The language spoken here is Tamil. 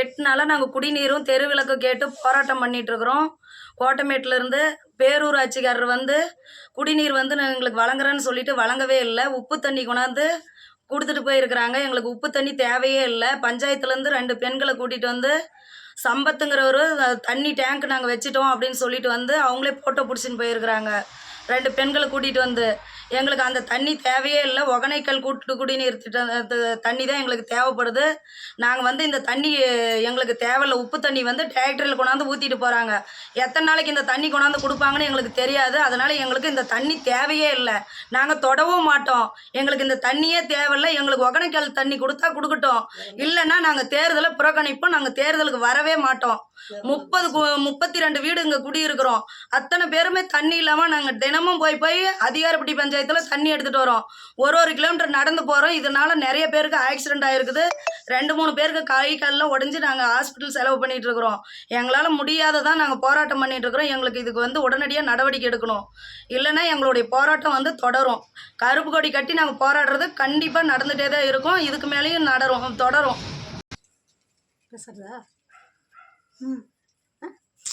எட்டு நாளாக நாங்கள் குடிநீரும் தெருவிளக்கு கேட்டு போராட்டம் பண்ணிட்டு இருக்கிறோம் கோட்டமேட்டிலேருந்து பேரூராட்சிக்காரர் வந்து குடிநீர் வந்து நான் எங்களுக்கு வழங்குறேன்னு சொல்லிட்டு வழங்கவே இல்லை. உப்பு தண்ணி கொண்டாந்து கொடுத்துட்டு போயிருக்கிறாங்க. எங்களுக்கு உப்பு தண்ணி தேவையே இல்லை. பஞ்சாயத்துலேருந்து ரெண்டு பெண்களை கூட்டிகிட்டு வந்து சம்பத்துங்கிறவர் தண்ணி டேங்க் நாங்கள் வச்சுட்டோம் அப்படின்னு சொல்லிட்டு வந்து அவங்களே போட்டோ பிடிச்சின்னு போயிருக்கிறாங்க. ரெண்டு பெண்களை கூட்டிகிட்டு வந்து எங்களுக்கு அந்த தண்ணி தேவையே இல்லை. ஒகனைக்கல் கூட்டு குடிநீர் திட்ட தண்ணி தான் எங்களுக்கு தேவைப்படுது. நாங்கள் வந்து இந்த தண்ணி எங்களுக்கு தேவையில்ல. உப்பு தண்ணி வந்து டிராக்டரில் கொண்டாந்து ஊற்றிட்டு போகிறாங்க எத்தனை நாளைக்கு இந்த தண்ணி கொண்டாந்து கொடுப்பாங்கன்னு எங்களுக்கு தெரியாது. அதனால் எங்களுக்கு இந்த தண்ணி தேவையே இல்லை. நாங்கள் தொடவும் மாட்டோம். எங்களுக்கு இந்த தண்ணியே தேவையில்லை. எங்களுக்கு ஒகனைக்கல் தண்ணி கொடுத்தா கொடுக்கட்டும். இல்லைன்னா நாங்கள் தேர்தலை புறக்கணிப்போம். நாங்கள் தேர்தலுக்கு வரவே மாட்டோம். முப்பது முப்பத்தி ரெண்டு வீடு இங்கே குடியிருக்கிறோம். அத்தனை பேருமே தண்ணி இல்லாமல் நாங்கள் தினமும் போய் போய் அதிகாரப்பட்டி பஞ்சாயத்தில் தண்ணி எடுத்துகிட்டு வரோம். ஒரு ஒரு கிலோமீட்டர் நடந்து போகிறோம் இதனால நிறைய பேருக்கு ஆக்சிடென்ட் ஆயிருக்குது. ரெண்டு மூணு பேருக்கு கை கால்லாம் உடஞ்சி நாங்கள் ஹாஸ்பிட்டல் செலவு பண்ணிட்டு இருக்கிறோம். எங்களால் முடியாததான் நாங்கள் போராட்டம் பண்ணிட்டு இருக்கிறோம். எங்களுக்கு இதுக்கு வந்து உடனடியாக நடவடிக்கை எடுக்கணும். இல்லைன்னா எங்களுடைய போராட்டம் வந்து தொடரும். கருப்பு கொடி கட்டி நாங்கள் போராடுறது கண்டிப்பாக நடந்துகிட்டே தான் இருக்கும். இதுக்கு மேலேயும் நடரும் தொடரும். பேசுறதா? Mm.